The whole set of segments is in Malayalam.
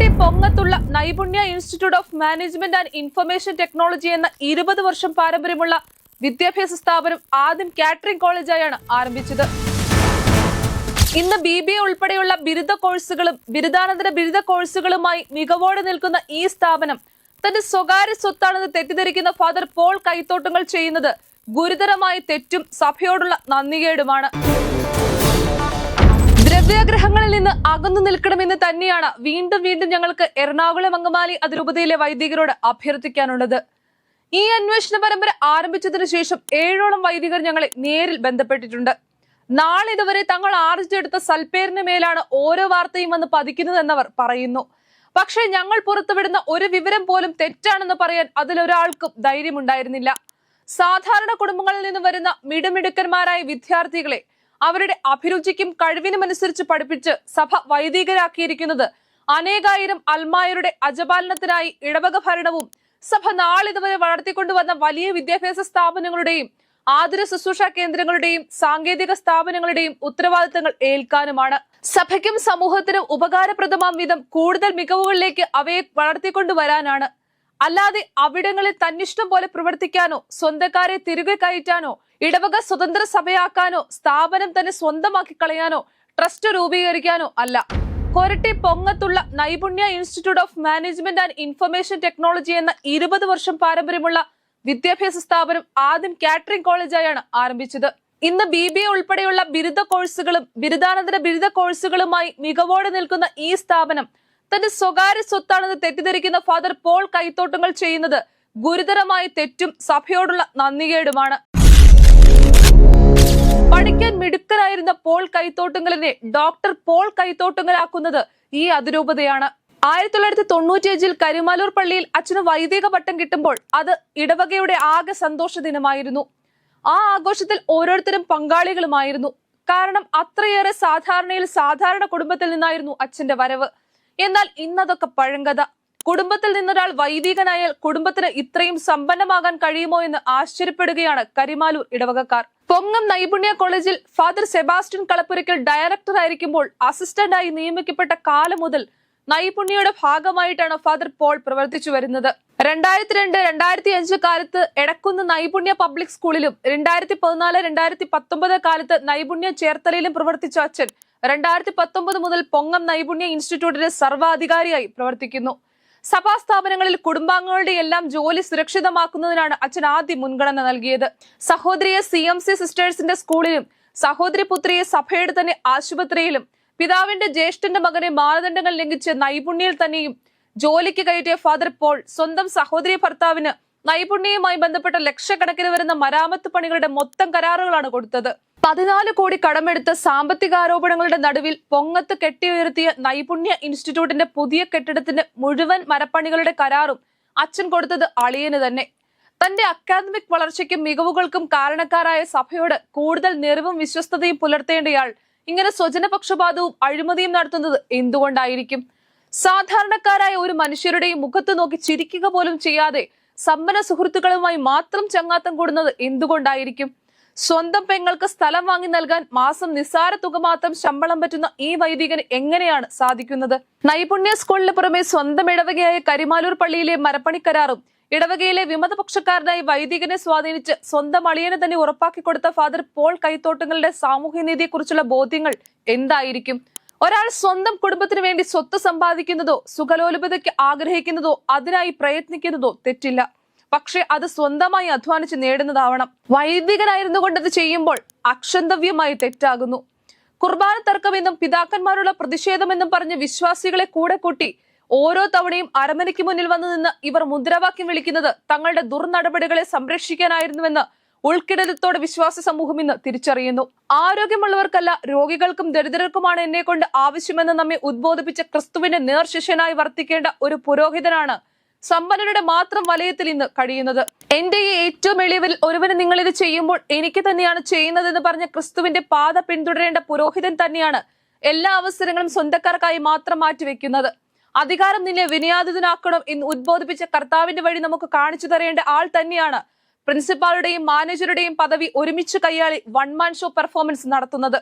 Koratty പൊങ്ങത്തുള്ള Naipunya institute of management and information technology എന്ന ഇരുപത് വർഷം പാരമ്പര്യമുള്ള വിദ്യാഭ്യാസ സ്ഥാപനം ആദ്യം കാറ്ററിംഗ് കോളേജായാണ് ആരംഭിച്ചത്. ഇന്ന് ബി ബി എ ഉൾപ്പെടെയുള്ള ബിരുദ കോഴ്സുകളും ബിരുദാനന്തര ബിരുദ കോഴ്സുകളുമായി മികവോടെ നിൽക്കുന്ന ഈ സ്ഥാപനം തന്റെ സ്വകാര്യ സ്വത്താണെന്ന് തെറ്റിദ്ധരിക്കുന്ന ഫാദർ പോൾ കൈത്തോട്ടങ്ങൾ ചെയ്യുന്നത് ഗുരുതരമായ തെറ്റും സഭയോടുള്ള നന്ദികേടുമാണ്. ദ്രവ്യാഗ്രഹങ്ങളിൽ നിന്ന് അകന്നു നിൽക്കണമെന്ന് തന്നെയാണ് വീണ്ടും വീണ്ടും ഞങ്ങൾക്ക് എറണാകുളം അങ്കമാലി അതിരൂപതയിലെ വൈദികരോട് അഭ്യർത്ഥിക്കാനുള്ളത്. ഈ അന്വേഷണ പരമ്പര ആരംഭിച്ചതിനു ശേഷം ഏഴോളം വൈദികർ ഞങ്ങളെ നേരിൽ ബന്ധപ്പെട്ടിട്ടുണ്ട്. നാളെ ഇതുവരെ തങ്ങൾ ആർജിച്ചെടുത്ത സൽപ്പേരിന് മേലാണ് ഓരോ വാർത്തയും വന്ന് പതിക്കുന്നതെന്നവർ പറയുന്നു. പക്ഷേ ഞങ്ങൾ പുറത്തുവിടുന്ന ഒരു വിവരം പോലും തെറ്റാണെന്ന് പറയാൻ അതിലൊരാൾക്കും ധൈര്യമുണ്ടായിരുന്നില്ല. സാധാരണ കുടുംബങ്ങളിൽ നിന്ന് വരുന്ന മിടുമിടുക്കന്മാരായ വിദ്യാർത്ഥികളെ അവരുടെ അഭിരുചിക്കും കഴിവിനും അനുസരിച്ച് പഠിപ്പിച്ച് സഭ വൈദികരാക്കിയിരിക്കുന്നത്. അനേകായിരം അൽമായരുടെ അജപാലനത്തിനായി ഇടവക ഭരണവും സഭ നാളിതുവരെ വളർത്തിക്കൊണ്ടുവന്ന വലിയ വിദ്യാഭ്യാസ സ്ഥാപനങ്ങളുടെയും ആതുര ശുശ്രൂഷ കേന്ദ്രങ്ങളുടെയും സാങ്കേതിക സ്ഥാപനങ്ങളുടെയും ഉത്തരവാദിത്തങ്ങൾ ഏൽക്കാനുമാണ്. സഭയ്ക്കും സമൂഹത്തിനും ഉപകാരപ്രദമാം വിധം കൂടുതൽ മികവുകളിലേക്ക് അവയെ വളർത്തിക്കൊണ്ടുവരാനാണ് അല്ലാതെ അവിടങ്ങളിൽ തന്നിഷ്ടം പോലെ പ്രവർത്തിക്കാനോ സ്വന്തക്കാരെ തിരികെ കയറ്റാനോ ഇടവക സ്വതന്ത്ര സഭയാക്കാനോ സ്ഥാപനം തന്നെ സ്വന്തമാക്കി കളയാനോ ട്രസ്റ്റ് രൂപീകരിക്കാനോ അല്ല. Koratty പൊങ്ങത്തുള്ള Naipunya institute of management and information technology എന്ന ഇരുപത് വർഷം പാരമ്പര്യമുള്ള വിദ്യാഭ്യാസ സ്ഥാപനം ആദ്യം കാറ്ററിംഗ് കോളേജായാണ് ആരംഭിച്ചത്. ഇന്ന് ബി ബി എ ഉൾപ്പെടെയുള്ള ബിരുദ കോഴ്സുകളും ബിരുദാനന്തര ബിരുദ കോഴ്സുകളുമായി മികവോടെ നിൽക്കുന്ന ഈ സ്ഥാപനം തന്റെ സ്വകാര്യ സ്വത്താണെന്ന് തെറ്റിദ്ധരിക്കുന്ന ഫാദർ പോൾ കൈത്തോട്ടങ്ങൾ ചെയ്യുന്നത് ഗുരുതരമായ തെറ്റും സഭയോടുള്ള നന്ദികേടുമാണ്. പഠിക്കാൻ മിടുക്കനായിരുന്ന പോൾ കൈത്തോട്ടങ്ങളിനെ ഡോക്ടർ പോൾ കൈത്തോട്ടങ്ങളാക്കുന്നത് ഈ അതിരൂപതയാണ്. ആയിരത്തി തൊള്ളായിരത്തി തൊണ്ണൂറ്റിയഞ്ചിൽ കരിമാലൂർ പള്ളിയിൽ അച്ഛന് വൈദിക പട്ടം കിട്ടുമ്പോൾ അത് ഇടവകയുടെ ആകെ സന്തോഷ ദിനമായിരുന്നു. ആ ആഘോഷത്തിൽ ഓരോരുത്തരും പങ്കാളികളുമായിരുന്നു. കാരണം അത്രയേറെ സാധാരണയിൽ സാധാരണ കുടുംബത്തിൽ നിന്നായിരുന്നു അച്ഛന്റെ വരവ്. എന്നാൽ ഇന്നതൊക്കെ പഴങ്കത കുടുംബത്തിൽ നിന്നൊരാൾ വൈദികനായാൽ കുടുംബത്തിന് ഇത്രയും സമ്പന്നമാകാൻ കഴിയുമോ എന്ന് ആശ്ചര്യപ്പെടുകയാണ് കരിമാലൂർ ഇടവകക്കാർ. പൊങ്ങം നൈപുണ്യ കോളേജിൽ ഫാദർ സെബാസ്റ്റ്യൻ കളപ്പുരയ്ക്കൽ ഡയറക്ടർ ആയിരിക്കുമ്പോൾ അസിസ്റ്റന്റായി നിയമിക്കപ്പെട്ട കാലം മുതൽ നൈപുണ്യയുടെ ഭാഗമായിട്ടാണ് ഫാദർ പോൾ പ്രവർത്തിച്ചു വരുന്നത്. രണ്ടായിരത്തി രണ്ട് രണ്ടായിരത്തി അഞ്ച് കാലത്ത് എടക്കുന്ന് നൈപുണ്യ പബ്ലിക് സ്കൂളിലും രണ്ടായിരത്തി പതിനാല് രണ്ടായിരത്തി പത്തൊമ്പത് കാലത്ത് നൈപുണ്യ ചേർത്തലയിലും പ്രവർത്തിച്ച അച്ഛൻ രണ്ടായിരത്തി പത്തൊമ്പത് മുതൽ പൊങ്ങം നൈപുണ്യ ഇൻസ്റ്റിറ്റ്യൂട്ടിന്റെ സർവാധികാരിയായി പ്രവർത്തിക്കുന്നു. സഭാ സ്ഥാപനങ്ങളിൽ കുടുംബാംഗങ്ങളുടെ എല്ലാം ജോലി സുരക്ഷിതമാക്കുന്നതിനാണ് അച്ഛൻ ആദ്യം മുൻഗണന നൽകിയത്. സഹോദരിയെ സി എം സി സിസ്റ്റേഴ്സിന്റെ സ്കൂളിലും സഹോദരി പുത്രിയെ സഭയുടെ തന്നെ ആശുപത്രിയിലും പിതാവിന്റെ ജ്യേഷ്ഠന്റെ മകനെ മാനദണ്ഡങ്ങൾ ലംഘിച്ച് നൈപുണ്യയിൽ തന്നെയും ജോലിക്ക് കയറ്റിയ ഫാദർ പോൾ സ്വന്തം സഹോദരി ഭർത്താവിന് നൈപുണ്യവുമായി ബന്ധപ്പെട്ട ലക്ഷക്കണക്കിന് വരുന്ന മരാമത്ത് പണികളുടെ മൊത്തം കരാറുകളാണ് കൊടുത്തത്. പതിനാല് കോടി കടമെടുത്ത സാമ്പത്തിക ആരോപണങ്ങളുടെ നടുവിൽ പൊങ്ങത്ത് കെട്ടിയുയർത്തിയ നൈപുണ്യ ഇൻസ്റ്റിറ്റ്യൂട്ടിന്റെ പുതിയ കെട്ടിടത്തിന്റെ മുഴുവൻ മരപ്പണികളുടെ കരാറും അച്ഛൻ കൊടുത്തത് അളിയന് തന്നെ. തന്റെ അക്കാദമിക് വളർച്ചയ്ക്കും മികവുകൾക്കും കാരണക്കാരായ സഭയോട് കൂടുതൽ നിറവും വിശ്വസ്തതയും പുലർത്തേണ്ടയാൾ ഇങ്ങനെ സ്വജനപക്ഷപാതവും അഴിമതിയും നടത്തുന്നത് എന്തുകൊണ്ടായിരിക്കും? സാധാരണക്കാരായ ഒരു മനുഷ്യരുടെയും മുഖത്ത് നോക്കി ചിരിക്കുക പോലും ചെയ്യാതെ സമ്പന്ന സുഹൃത്തുക്കളുമായി മാത്രം ചങ്ങാത്തം കൂടുന്നത് എന്തുകൊണ്ടായിരിക്കും? സ്വന്തം പെങ്ങൾക്ക് സ്ഥലം വാങ്ങി നൽകാൻ മാസം നിസ്സാര തുക മാത്രം ശമ്പളം പറ്റുന്ന ഈ വൈദികന് എങ്ങനെയാണ് സാധിക്കുന്നത്? നൈപുണ്യ സ്കൂളിന് പുറമെ സ്വന്തം ഇടവകയായ കരിമാലൂർ പള്ളിയിലെ മരപ്പണിക്കരാറും ഇടവകയിലെ വിമതപക്ഷക്കാരനായി വൈദികനെ സ്വാധീനിച്ച് സ്വന്തം അളിയനെ തന്നെ ഉറപ്പാക്കി കൊടുത്ത ഫാദർ പോൾ കൈത്തോട്ടങ്ങളുടെ സാമൂഹ്യനീതിയെക്കുറിച്ചുള്ള ബോധ്യങ്ങൾ എന്തായിരിക്കും? ഒരാൾ സ്വന്തം കുടുംബത്തിന് വേണ്ടി സ്വത്ത് സമ്പാദിക്കുന്നതോ സുഖലോലുപതയ്ക്ക് ആഗ്രഹിക്കുന്നതോ അതിനായി പ്രയത്നിക്കുന്നതോ തെറ്റില്ല. പക്ഷെ അത് സ്വന്തമായി അധ്വാനിച്ച് നേടുന്നതാവണം. വൈദികനായിരുന്നു കൊണ്ടത് ചെയ്യുമ്പോൾ അക്ഷന്തവ്യമായി തെറ്റാകുന്നു. കുർബാന തർക്കമെന്നും പിതാക്കന്മാരുള്ള പ്രതിഷേധമെന്നും പറഞ്ഞ് വിശ്വാസികളെ കൂടെ കൂട്ടി ഓരോ തവണയും അരമനയ്ക്ക് മുന്നിൽ വന്നു നിന്ന് ഇവർ മുദ്രാവാക്യം വിളിക്കുന്നത് തങ്ങളുടെ ദുർനടപടികളെ സംരക്ഷിക്കാനായിരുന്നുവെന്ന് ഉൾക്കിടലത്തോടെ വിശ്വാസ സമൂഹം ഇന്ന് തിരിച്ചറിയുന്നു. ആരോഗ്യമുള്ളവർക്കല്ല രോഗികൾക്കും ദരിദ്രർക്കുമാണ് എന്നെ കൊണ്ട് ആവശ്യമെന്ന് നമ്മെ ഉദ്ബോധിപ്പിച്ച ക്രിസ്തുവിന്റെ നേർശിഷ്യനായി വർത്തിക്കേണ്ട ഒരു പുരോഹിതനാണ് സമ്പന്നരുടെ മാത്രം വലയത്തിൽ ഇന്ന് കഴിയുന്നത്. എന്റെ ഈ ഏറ്റവും എളിയവിൽ ഒരുവന് ഇത് ചെയ്യുമ്പോൾ എനിക്ക് തന്നെയാണ് ചെയ്യുന്നതെന്ന് പറഞ്ഞ ക്രിസ്തുവിന്റെ പാത പിന്തുടരേണ്ട പുരോഹിതൻ തന്നെയാണ് എല്ലാ അവസരങ്ങളും സ്വന്തക്കാർക്കായി മാത്രം മാറ്റിവെക്കുന്നത്. അധികാരം നിന്നെ വിനയാദിതനാക്കണം എന്ന് ഉദ്ബോധിപ്പിച്ച കർത്താവിന്റെ വഴി നമുക്ക് കാണിച്ചു തരേണ്ട ആൾ തന്നെയാണ് പ്രിൻസിപ്പാളുടെയും മാനേജറുടെയും പദവി ഒരുമിച്ച് കൈയാളി വൺ മാൻ ഷോ പെർഫോമൻസ് നടത്തുന്നത്.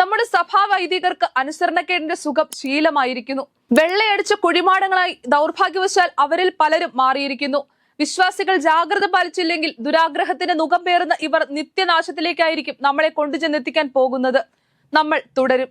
നമ്മുടെ സഭാ വൈദികർക്ക് അനുസരണക്കേടിന്റെ സുഖം ശീലമായിരിക്കുന്നു. വെള്ളയടിച്ച കുഴിമാടങ്ങളായി ദൗർഭാഗ്യവശാൽ അവരിൽ പലരും മാറിയിരിക്കുന്നു. വിശ്വാസികൾ ജാഗ്രത പാലിച്ചില്ലെങ്കിൽ ദുരാഗ്രഹത്തിന് മുഖം പേറുന്ന ഇവർ നിത്യനാശത്തിലേക്കായിരിക്കും നമ്മളെ കൊണ്ടുചെന്നെത്തിക്കാൻ പോകുന്നത്. നമ്മൾ തുടരും.